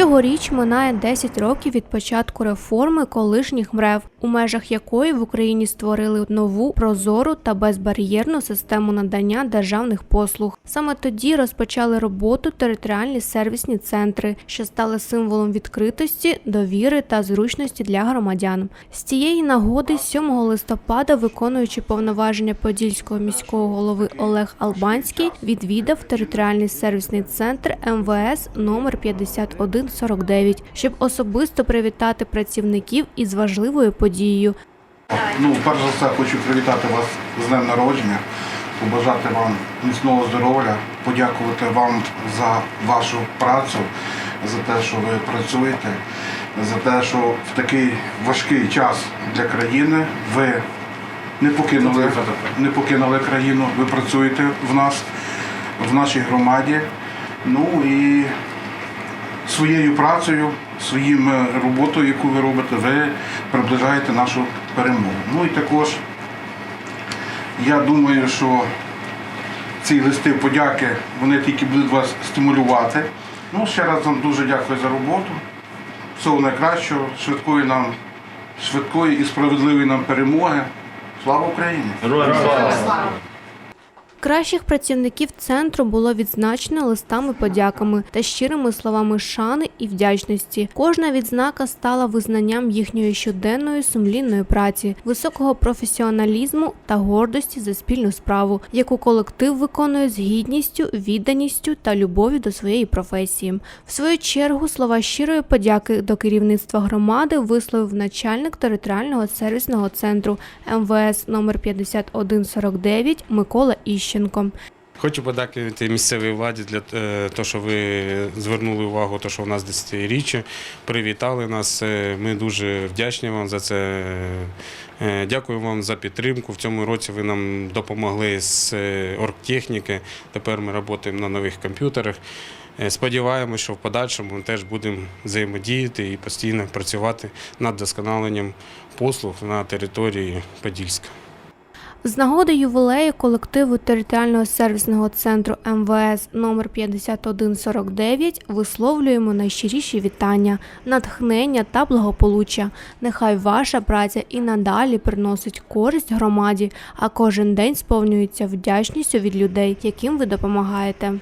Цьогоріч минає 10 років від початку реформи колишніх МРЕВ, у межах якої в Україні створили нову прозору та безбар'єрну систему надання державних послуг. Саме тоді розпочали роботу територіальні сервісні центри, що стали символом відкритості, довіри та зручності для громадян. З цієї нагоди, 7 листопада, виконуючи повноваження подільського міського голови Олег Албанський, відвідав територіальний сервісний центр МВС номер 5149, щоб особисто привітати працівників із важливою подією. Ну, перш за все, хочу привітати вас з днем народження, побажати вам міцного здоров'я, подякувати вам за вашу працю, за те, що ви працюєте, за те, що в такий важкий час для країни ви не покинули, не покинули країну, ви працюєте в нас, в нашій громаді. Ну і своєю працею, своїм е, роботою, яку ви робите, ви приближаєте нашу перемогу. Ну і також я думаю, що ці листи подяки вони тільки будуть вас стимулювати. Ну, ще раз вам дуже дякую за роботу. Всього найкращого, швидкої нам, швидкої і справедливої нам перемоги. Слава Україні! Кращих працівників центру було відзначено листами подяками та щирими словами шани і вдячності. Кожна відзнака стала визнанням їхньої щоденної сумлінної праці, високого професіоналізму та гордості за спільну справу, яку колектив виконує з гідністю, відданістю та любов'ю до своєї професії. В свою чергу слова щирої подяки до керівництва громади висловив начальник територіального сервісного центру МВС номер 5149 Микола Іщенко. Хочу подякувати місцевій владі для е, того, що ви звернули увагу, то, що у нас 10-річчя, привітали нас. Е, Ми дуже вдячні вам за це. Е, Дякую вам за підтримку. В цьому році ви нам допомогли з оргтехніки. Тепер ми працюємо на нових комп'ютерах. Сподіваємося, що в подальшому ми теж будемо взаємодіяти і постійно працювати над досконаленням послуг на території Подільська. З нагоди ювілею колективу територіального сервісного центру МВС номер 5149 висловлюємо найщиріші вітання, натхнення та благополуччя. Нехай ваша праця і надалі приносить користь громаді, а кожен день сповнюється вдячністю від людей, яким ви допомагаєте.